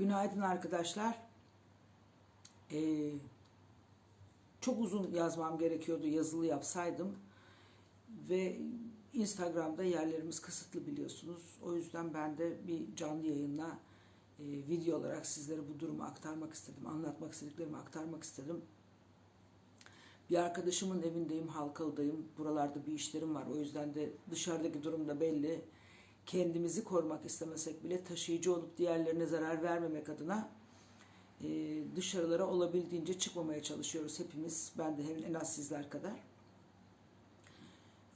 Günaydın arkadaşlar. Ee, çok uzun yazmam gerekiyordu yazılı yapsaydım. Ve Instagram'da yerlerimiz kısıtlı biliyorsunuz. O yüzden ben de bir canlı yayınla e, video olarak sizlere bu durumu aktarmak istedim. Anlatmak istediklerimi aktarmak istedim. Bir arkadaşımın evindeyim, Halkalı'dayım. Buralarda bir işlerim var. O yüzden de dışarıdaki durum da belli. Kendimizi korumak istemesek bile taşıyıcı olup diğerlerine zarar vermemek adına e, dışarılara olabildiğince çıkmamaya çalışıyoruz hepimiz. Ben de hem en az sizler kadar.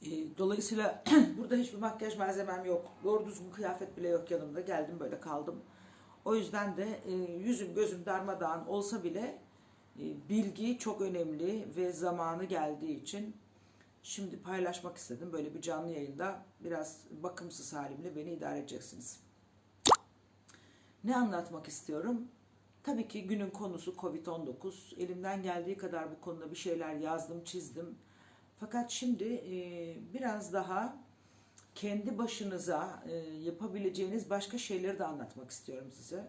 E, dolayısıyla burada hiçbir makyaj malzemem yok. Doğru düzgün kıyafet bile yok yanımda. Geldim böyle kaldım. O yüzden de e, yüzüm gözüm darmadağın olsa bile e, bilgi çok önemli ve zamanı geldiği için şimdi paylaşmak istedim. Böyle bir canlı yayında biraz bakımsız halimle beni idare edeceksiniz. Ne anlatmak istiyorum? Tabii ki günün konusu Covid-19. Elimden geldiği kadar bu konuda bir şeyler yazdım, çizdim. Fakat şimdi e, biraz daha kendi başınıza e, yapabileceğiniz başka şeyleri de anlatmak istiyorum size.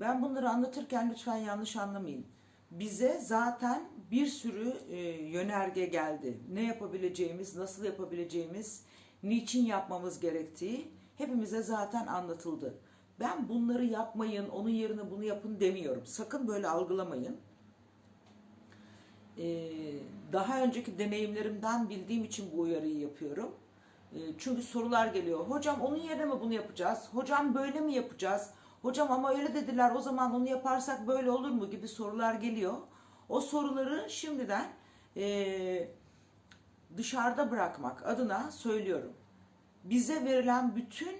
Ben bunları anlatırken lütfen yanlış anlamayın. Bize zaten bir sürü e, yönerge geldi. Ne yapabileceğimiz, nasıl yapabileceğimiz, niçin yapmamız gerektiği hepimize zaten anlatıldı. Ben bunları yapmayın, onun yerine bunu yapın demiyorum. Sakın böyle algılamayın. Ee, daha önceki deneyimlerimden bildiğim için bu uyarıyı yapıyorum. Ee, çünkü sorular geliyor. Hocam onun yerine mi bunu yapacağız? Hocam böyle mi yapacağız? Hocam ama öyle dediler o zaman onu yaparsak böyle olur mu gibi sorular geliyor. O soruları şimdiden e, dışarıda bırakmak adına söylüyorum. Bize verilen bütün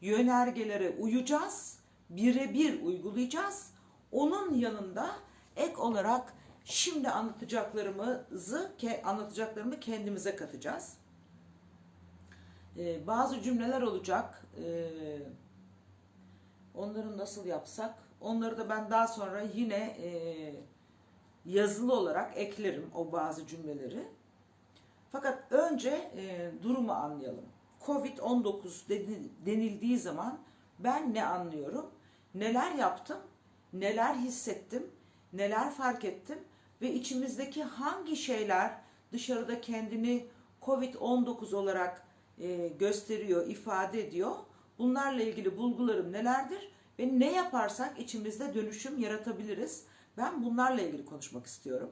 yönergelere uyacağız, birebir uygulayacağız. Onun yanında ek olarak şimdi anlatacaklarımızı anlatacaklarımı kendimize katacağız. Ee, bazı cümleler olacak. Ee, onları nasıl yapsak? Onları da ben daha sonra yine e, yazılı olarak eklerim o bazı cümleleri. Fakat önce e, durumu anlayalım. Covid-19 denildiği zaman ben ne anlıyorum? Neler yaptım? Neler hissettim? Neler fark ettim? Ve içimizdeki hangi şeyler dışarıda kendini Covid-19 olarak e, gösteriyor, ifade ediyor? Bunlarla ilgili bulgularım nelerdir? Ve ne yaparsak içimizde dönüşüm yaratabiliriz? Ben bunlarla ilgili konuşmak istiyorum.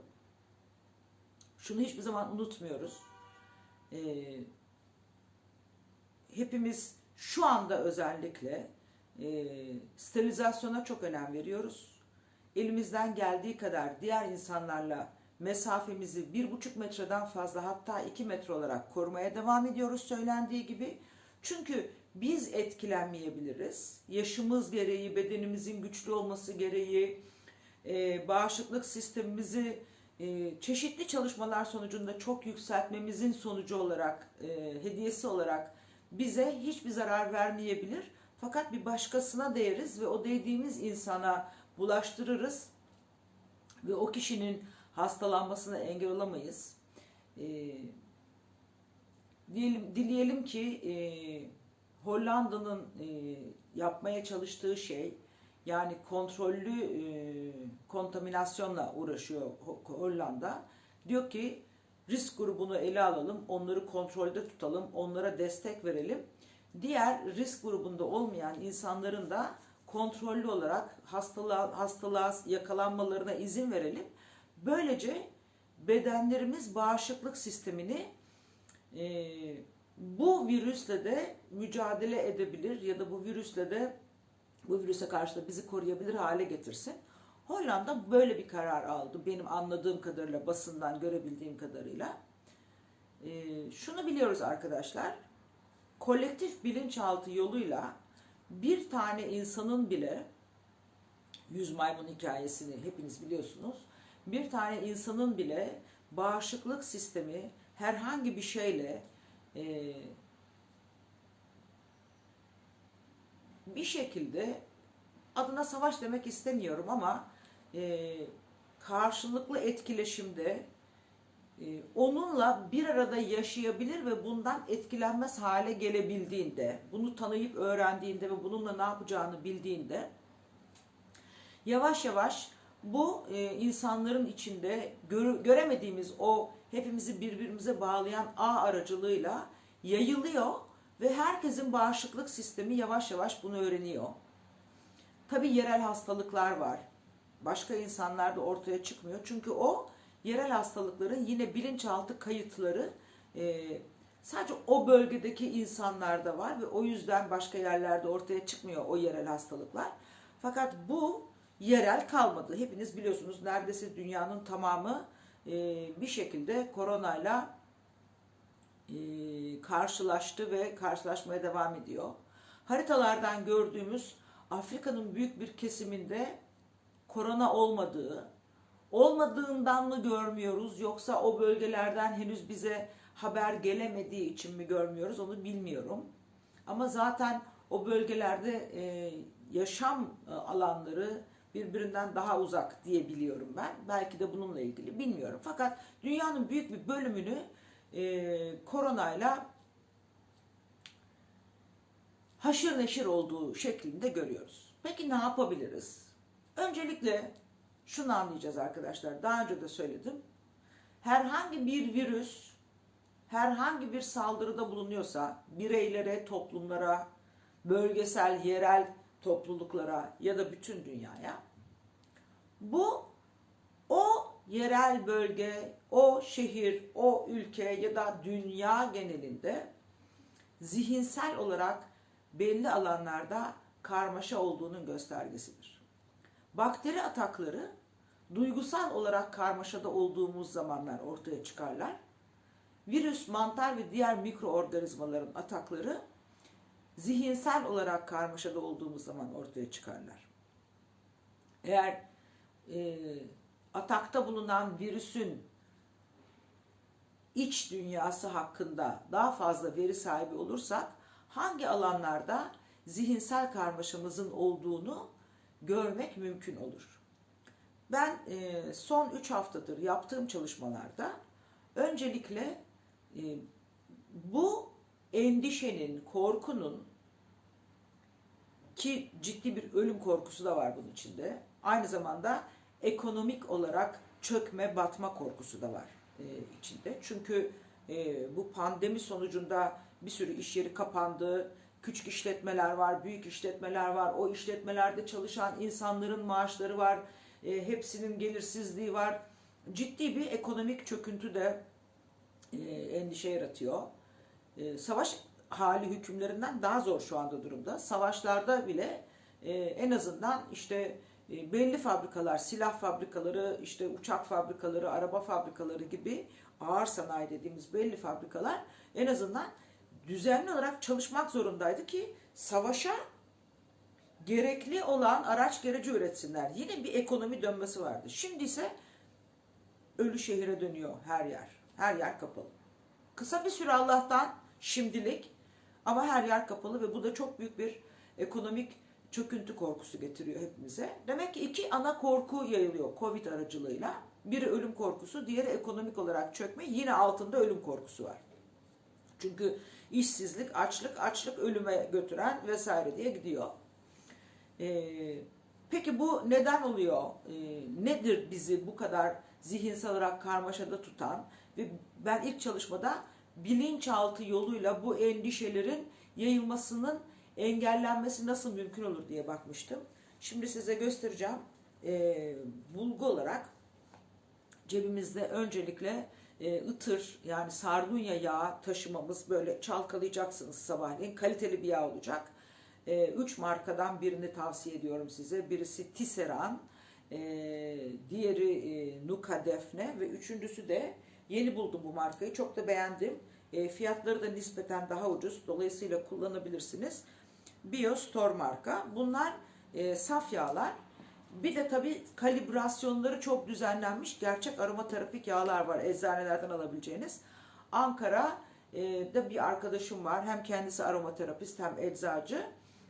Şunu hiçbir zaman unutmuyoruz. Ee, hepimiz şu anda özellikle e, sterilizasyona çok önem veriyoruz. Elimizden geldiği kadar diğer insanlarla mesafemizi bir buçuk metreden fazla hatta iki metre olarak korumaya devam ediyoruz söylendiği gibi. Çünkü biz etkilenmeyebiliriz. Yaşımız gereği, bedenimizin güçlü olması gereği, e, bağışıklık sistemimizi e, çeşitli çalışmalar sonucunda çok yükseltmemizin sonucu olarak, e, hediyesi olarak bize hiçbir zarar vermeyebilir. Fakat bir başkasına değeriz ve o değdiğimiz insana bulaştırırız ve o kişinin hastalanmasına engel olamayız. E, diyelim, dileyelim ki e, Hollanda'nın e, yapmaya çalıştığı şey yani kontrollü e, kontaminasyonla uğraşıyor Hollanda. Diyor ki risk grubunu ele alalım, onları kontrolde tutalım, onlara destek verelim. Diğer risk grubunda olmayan insanların da kontrollü olarak hastalığa, hastalığa yakalanmalarına izin verelim. Böylece bedenlerimiz bağışıklık sistemini e, bu virüsle de mücadele edebilir ya da bu virüsle de bu virüse karşı da bizi koruyabilir hale getirsin. Hollanda böyle bir karar aldı. Benim anladığım kadarıyla, basından görebildiğim kadarıyla. Ee, şunu biliyoruz arkadaşlar. Kolektif bilinçaltı yoluyla bir tane insanın bile yüz maymun hikayesini hepiniz biliyorsunuz. Bir tane insanın bile bağışıklık sistemi herhangi bir şeyle e, bir şekilde adına savaş demek istemiyorum ama e, karşılıklı etkileşimde e, onunla bir arada yaşayabilir ve bundan etkilenmez hale gelebildiğinde, bunu tanıyıp öğrendiğinde ve bununla ne yapacağını bildiğinde yavaş yavaş bu e, insanların içinde gör- göremediğimiz o hepimizi birbirimize bağlayan ağ aracılığıyla yayılıyor ve herkesin bağışıklık sistemi yavaş yavaş bunu öğreniyor. Tabii yerel hastalıklar var. Başka insanlar da ortaya çıkmıyor. Çünkü o yerel hastalıkların yine bilinçaltı kayıtları e, sadece o bölgedeki insanlarda var ve o yüzden başka yerlerde ortaya çıkmıyor o yerel hastalıklar. Fakat bu yerel kalmadı. Hepiniz biliyorsunuz neredeyse dünyanın tamamı e, bir şekilde koronayla e, karşılaştı ve karşılaşmaya devam ediyor. Haritalardan gördüğümüz Afrika'nın büyük bir kesiminde korona olmadığı, olmadığından mı görmüyoruz yoksa o bölgelerden henüz bize haber gelemediği için mi görmüyoruz onu bilmiyorum. Ama zaten o bölgelerde e, yaşam e, alanları birbirinden daha uzak diye biliyorum ben. Belki de bununla ilgili bilmiyorum. Fakat dünyanın büyük bir bölümünü e, koronayla haşır neşir olduğu şeklinde görüyoruz. Peki ne yapabiliriz? Öncelikle şunu anlayacağız arkadaşlar. Daha önce de söyledim. Herhangi bir virüs herhangi bir saldırıda bulunuyorsa bireylere, toplumlara, bölgesel, yerel topluluklara ya da bütün dünyaya bu o yerel bölge, o şehir, o ülke ya da dünya genelinde zihinsel olarak belli alanlarda karmaşa olduğunun göstergesidir. Bakteri atakları duygusal olarak karmaşada olduğumuz zamanlar ortaya çıkarlar. Virüs, mantar ve diğer mikroorganizmaların atakları zihinsel olarak karmaşada olduğumuz zaman ortaya çıkarlar. Eğer e, atakta bulunan virüsün iç dünyası hakkında daha fazla veri sahibi olursak hangi alanlarda zihinsel karmaşamızın olduğunu görmek mümkün olur. Ben e, son 3 haftadır yaptığım çalışmalarda öncelikle e, bu endişenin, korkunun ki ciddi bir ölüm korkusu da var bunun içinde. Aynı zamanda ekonomik olarak çökme, batma korkusu da var e, içinde. Çünkü e, bu pandemi sonucunda bir sürü iş yeri kapandı. Küçük işletmeler var, büyük işletmeler var. O işletmelerde çalışan insanların maaşları var. E, hepsinin gelirsizliği var. Ciddi bir ekonomik çöküntü de e, endişe yaratıyor. E, savaş hali hükümlerinden daha zor şu anda durumda. Savaşlarda bile e, en azından işte belli fabrikalar, silah fabrikaları, işte uçak fabrikaları, araba fabrikaları gibi ağır sanayi dediğimiz belli fabrikalar en azından düzenli olarak çalışmak zorundaydı ki savaşa gerekli olan araç gereci üretsinler. Yine bir ekonomi dönmesi vardı. Şimdi ise ölü şehire dönüyor her yer. Her yer kapalı. Kısa bir süre Allah'tan şimdilik ama her yer kapalı ve bu da çok büyük bir ekonomik çöküntü korkusu getiriyor hepimize. Demek ki iki ana korku yayılıyor Covid aracılığıyla. Biri ölüm korkusu, diğeri ekonomik olarak çökme. Yine altında ölüm korkusu var. Çünkü işsizlik, açlık, açlık ölüme götüren vesaire diye gidiyor. Ee, peki bu neden oluyor? Ee, nedir bizi bu kadar zihinsel olarak karmaşada tutan? Ve ben ilk çalışmada bilinçaltı yoluyla bu endişelerin yayılmasının engellenmesi nasıl mümkün olur diye bakmıştım. Şimdi size göstereceğim. Ee, bulgu olarak cebimizde öncelikle e, ıtır yani sardunya yağı taşımamız böyle çalkalayacaksınız sabahleyin. Kaliteli bir yağ olacak. E, üç markadan birini tavsiye ediyorum size. Birisi Tisserand, e, diğeri e, Nuka Defne ve üçüncüsü de yeni buldum bu markayı. Çok da beğendim. E, fiyatları da nispeten daha ucuz. Dolayısıyla kullanabilirsiniz. Biostore marka. Bunlar e, saf yağlar. Bir de tabii kalibrasyonları çok düzenlenmiş gerçek aromaterapik yağlar var eczanelerden alabileceğiniz. Ankara'da bir arkadaşım var. Hem kendisi aromaterapist hem eczacı.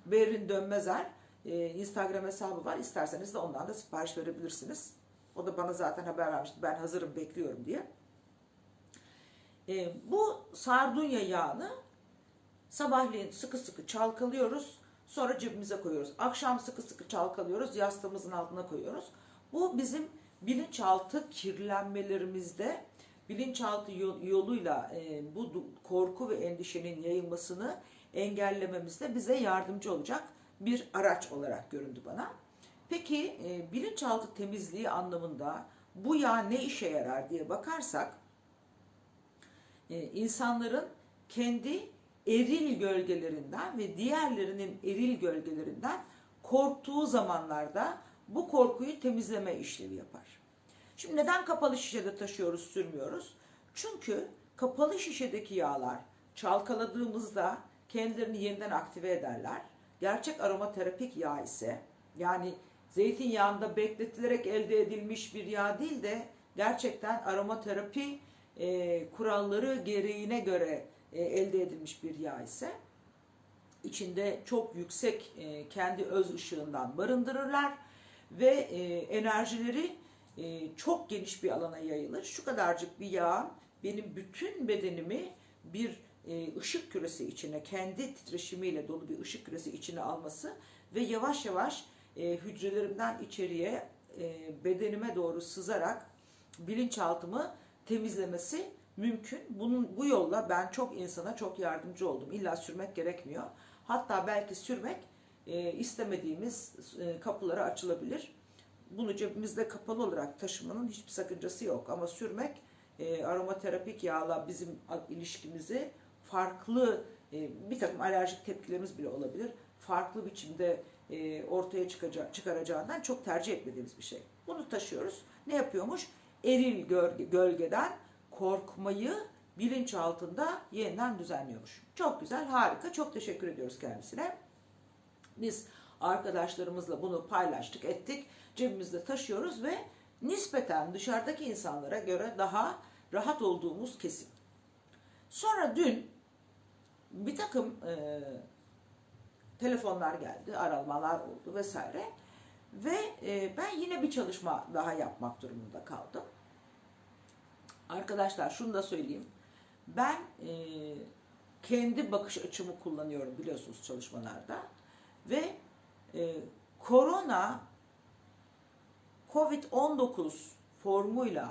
Berrin Dönmezer. e, Instagram hesabı var. İsterseniz de ondan da sipariş verebilirsiniz. O da bana zaten haber vermişti. Ben hazırım bekliyorum diye. E, bu sardunya yağını sabahleyin sıkı sıkı çalkalıyoruz. Sonra cebimize koyuyoruz. Akşam sıkı sıkı çalkalıyoruz, yastığımızın altına koyuyoruz. Bu bizim bilinçaltı kirlenmelerimizde bilinçaltı yol- yoluyla e, bu korku ve endişenin yayılmasını engellememizde bize yardımcı olacak bir araç olarak göründü bana. Peki e, bilinçaltı temizliği anlamında bu yağ ne işe yarar diye bakarsak e, insanların kendi eril gölgelerinden ve diğerlerinin eril gölgelerinden korktuğu zamanlarda bu korkuyu temizleme işlevi yapar. Şimdi neden kapalı şişede taşıyoruz, sürmüyoruz? Çünkü kapalı şişedeki yağlar çalkaladığımızda kendilerini yeniden aktive ederler. Gerçek aromaterapik yağ ise yani zeytinyağında bekletilerek elde edilmiş bir yağ değil de gerçekten aromaterapi e, kuralları gereğine göre e, elde edilmiş bir yağ ise içinde çok yüksek e, kendi öz ışığından barındırırlar ve e, enerjileri çok geniş bir alana yayılır. Şu kadarcık bir yağ benim bütün bedenimi bir ışık küresi içine, kendi titreşimiyle dolu bir ışık küresi içine alması ve yavaş yavaş hücrelerimden içeriye bedenime doğru sızarak bilinçaltımı temizlemesi mümkün. Bunun bu yolla ben çok insana çok yardımcı oldum. İlla sürmek gerekmiyor. Hatta belki sürmek e, istemediğimiz e, kapılara açılabilir. Bunu cebimizde kapalı olarak taşımanın hiçbir sakıncası yok. Ama sürmek e, aromaterapik yağla bizim ilişkimizi farklı e, bir takım alerjik tepkilerimiz bile olabilir. Farklı biçimde e, ortaya çıkacağı, çıkaracağından çok tercih etmediğimiz bir şey. Bunu taşıyoruz. Ne yapıyormuş? Eril gölge, gölgeden korkmayı bilinç altında yeniden düzenliyormuş. Çok güzel, harika. Çok teşekkür ediyoruz kendisine. Biz arkadaşlarımızla bunu paylaştık, ettik. Cebimizde taşıyoruz ve nispeten dışarıdaki insanlara göre daha rahat olduğumuz kesin. Sonra dün bir takım e, telefonlar geldi, aramalar oldu vesaire. Ve e, ben yine bir çalışma daha yapmak durumunda kaldım. Arkadaşlar şunu da söyleyeyim. Ben e, kendi bakış açımı kullanıyorum biliyorsunuz çalışmalarda. Ve e, korona Covid-19 formuyla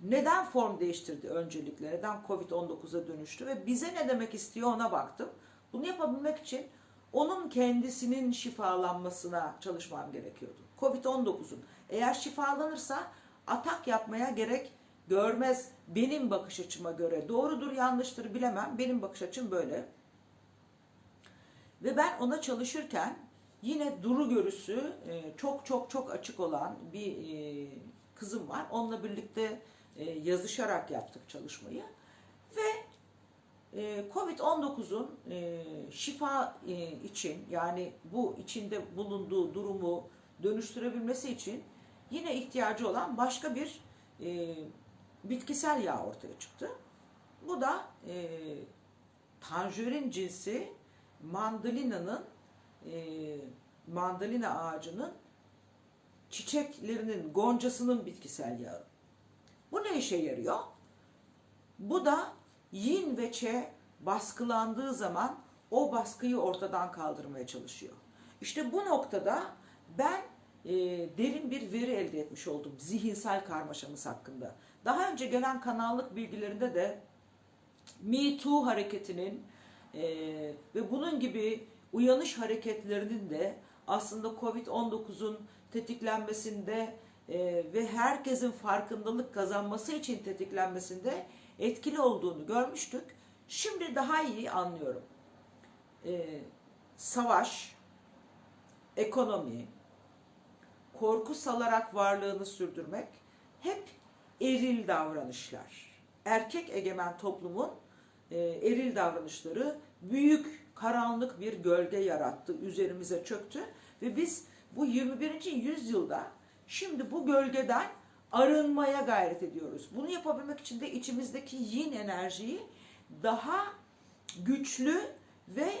neden form değiştirdi öncelikle? Neden Covid-19'a dönüştü? Ve bize ne demek istiyor ona baktım. Bunu yapabilmek için onun kendisinin şifalanmasına çalışmam gerekiyordu. Covid-19'un eğer şifalanırsa atak yapmaya gerek görmez benim bakış açıma göre. Doğrudur yanlıştır bilemem. Benim bakış açım böyle. Ve ben ona çalışırken yine duru görüsü e, çok çok çok açık olan bir e, kızım var. Onunla birlikte e, yazışarak yaptık çalışmayı. Ve Covid-19'un şifa için yani bu içinde bulunduğu durumu dönüştürebilmesi için yine ihtiyacı olan başka bir bitkisel yağ ortaya çıktı. Bu da tanjörin cinsi mandalina'nın mandalina ağacının çiçeklerinin, goncasının bitkisel yağı. Bu ne işe yarıyor? Bu da yin ve çe baskılandığı zaman o baskıyı ortadan kaldırmaya çalışıyor. İşte bu noktada ben e, derin bir veri elde etmiş oldum zihinsel karmaşamız hakkında. Daha önce gelen kanallık bilgilerinde de Me Too hareketinin e, ve bunun gibi uyanış hareketlerinin de aslında Covid-19'un tetiklenmesinde e, ve herkesin farkındalık kazanması için tetiklenmesinde etkili olduğunu görmüştük. Şimdi daha iyi anlıyorum. E, savaş, ekonomi, korku salarak varlığını sürdürmek hep eril davranışlar. Erkek egemen toplumun e, eril davranışları büyük karanlık bir gölge yarattı, üzerimize çöktü ve biz bu 21. yüzyılda şimdi bu gölgeden arınmaya gayret ediyoruz. Bunu yapabilmek için de içimizdeki yin enerjiyi daha güçlü ve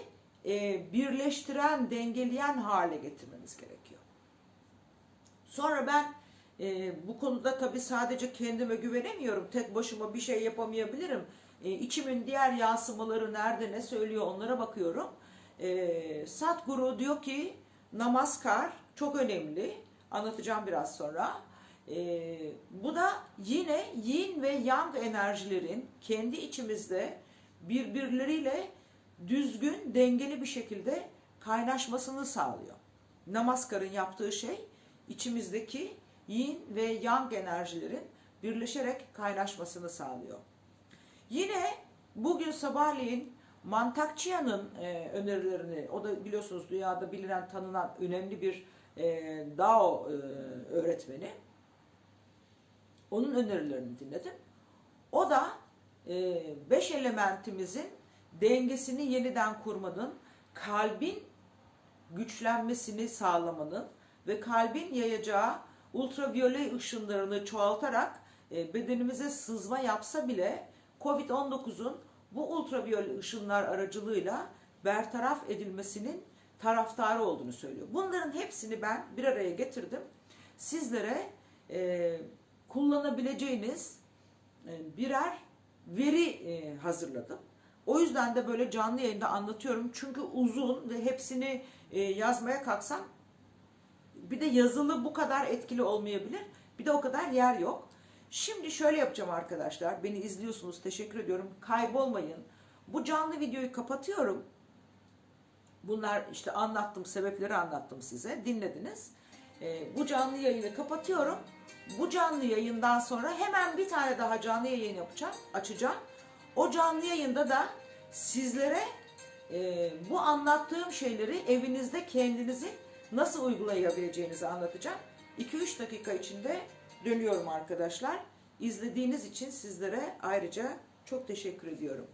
e, birleştiren, dengeleyen hale getirmemiz gerekiyor. Sonra ben e, bu konuda tabii sadece kendime güvenemiyorum. Tek başıma bir şey yapamayabilirim. E, içimin diğer yansımaları nerede ne söylüyor onlara bakıyorum. e, Satguru diyor ki namaskar çok önemli. Anlatacağım biraz sonra. E, bu da yine yin ve yang enerjilerin kendi içimizde birbirleriyle düzgün, dengeli bir şekilde kaynaşmasını sağlıyor. Namaskar'ın yaptığı şey içimizdeki yin ve yang enerjilerin birleşerek kaynaşmasını sağlıyor. Yine bugün sabahleyin Mantakçıyan'ın e, önerilerini, o da biliyorsunuz dünyada bilinen, tanınan önemli bir e, Dao e, öğretmeni. Onun önerilerini dinledim. O da e, beş elementimizin dengesini yeniden kurmanın, kalbin güçlenmesini sağlamanın ve kalbin yayacağı ultraviyole ışınlarını çoğaltarak e, bedenimize sızma yapsa bile COVID-19'un bu ultraviyole ışınlar aracılığıyla bertaraf edilmesinin taraftarı olduğunu söylüyor. Bunların hepsini ben bir araya getirdim. Sizlere e, kullanabileceğiniz e, birer veri e, hazırladım. O yüzden de böyle canlı yayında anlatıyorum. Çünkü uzun ve hepsini e, yazmaya kalksam bir de yazılı bu kadar etkili olmayabilir. Bir de o kadar yer yok. Şimdi şöyle yapacağım arkadaşlar. Beni izliyorsunuz. Teşekkür ediyorum. Kaybolmayın. Bu canlı videoyu kapatıyorum. Bunlar işte anlattım, sebepleri anlattım size. Dinlediniz. Ee, bu canlı yayını kapatıyorum. Bu canlı yayından sonra hemen bir tane daha canlı yayın yapacağım, açacağım. O canlı yayında da sizlere e, bu anlattığım şeyleri evinizde kendinizi nasıl uygulayabileceğinizi anlatacağım. 2-3 dakika içinde dönüyorum arkadaşlar. İzlediğiniz için sizlere ayrıca çok teşekkür ediyorum.